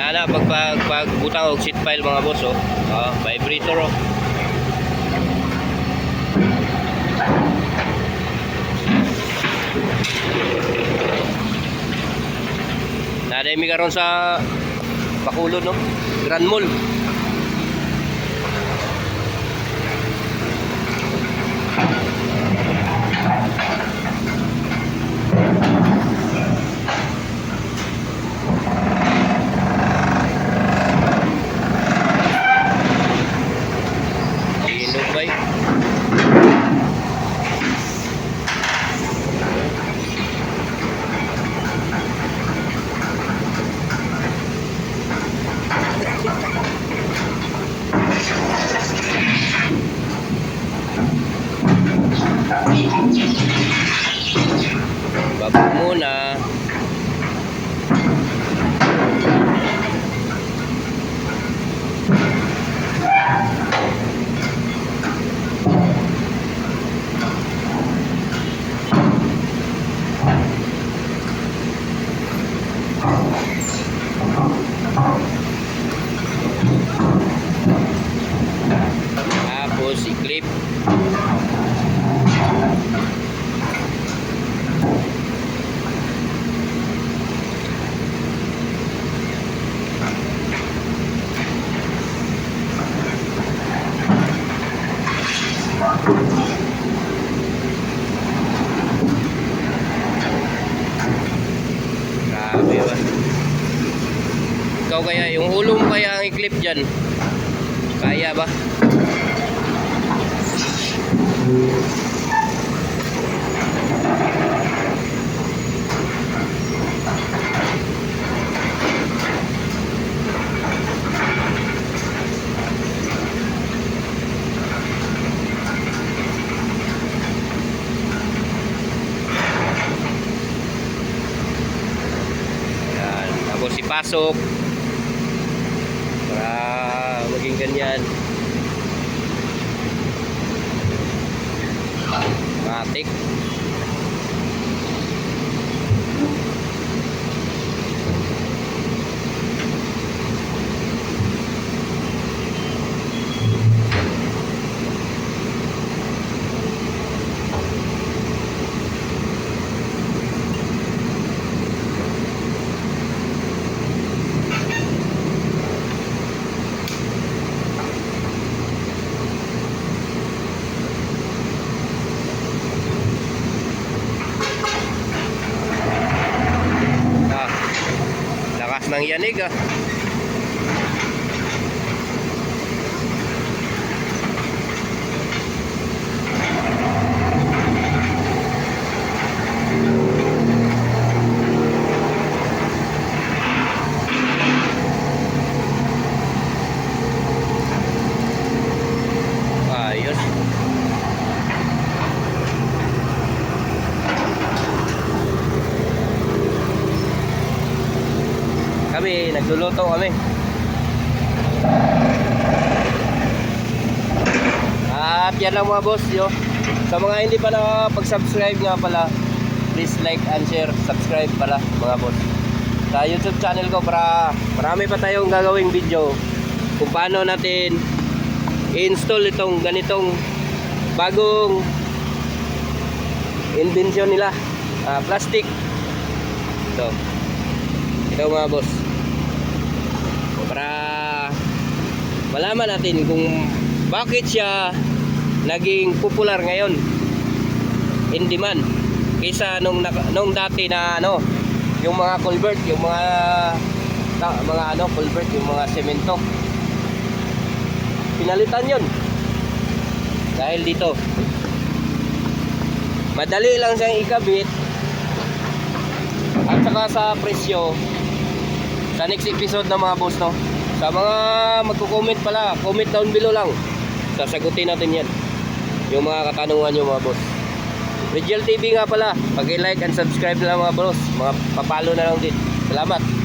Nana pag pag, pag og seat file mga boss oh. Ah, vibrator oh. Naday mi karon sa Bacolod no. Grand Mall. Baba muna. Tapos i-clip. Grabe ba? Ikaw kaya, yung ulo mo kaya ang i-clip dyan? Kaya ba? Yan. Tapos ipasok para maging ganyan. Matik. Ng yanig Kami, nagluluto kami. At yan lang mga boss yo. Sa mga hindi pa nakapag-subscribe nga pala, please like and share, subscribe pala mga boss. Sa YouTube channel ko para marami pa tayong gagawing video kung paano natin i-install itong ganitong bagong invention nila, ah, plastic. Ito. Ito mga boss. Para malaman natin kung bakit siya naging popular ngayon in demand kaysa nung nung dati na ano yung mga culvert yung mga ta- mga ano culvert yung mga semento. Pinalitan yun. Dahil dito. Madali lang siyang ikabit. At saka sa presyo sa next episode ng mga boss no? Sa mga magko-comment pala comment down below lang. Sasagutin natin yan. Yung mga katanungan nyo mga boss. Rigel TV nga pala. Pag-like and subscribe na lang mga boss. Mga papalo na lang din. Salamat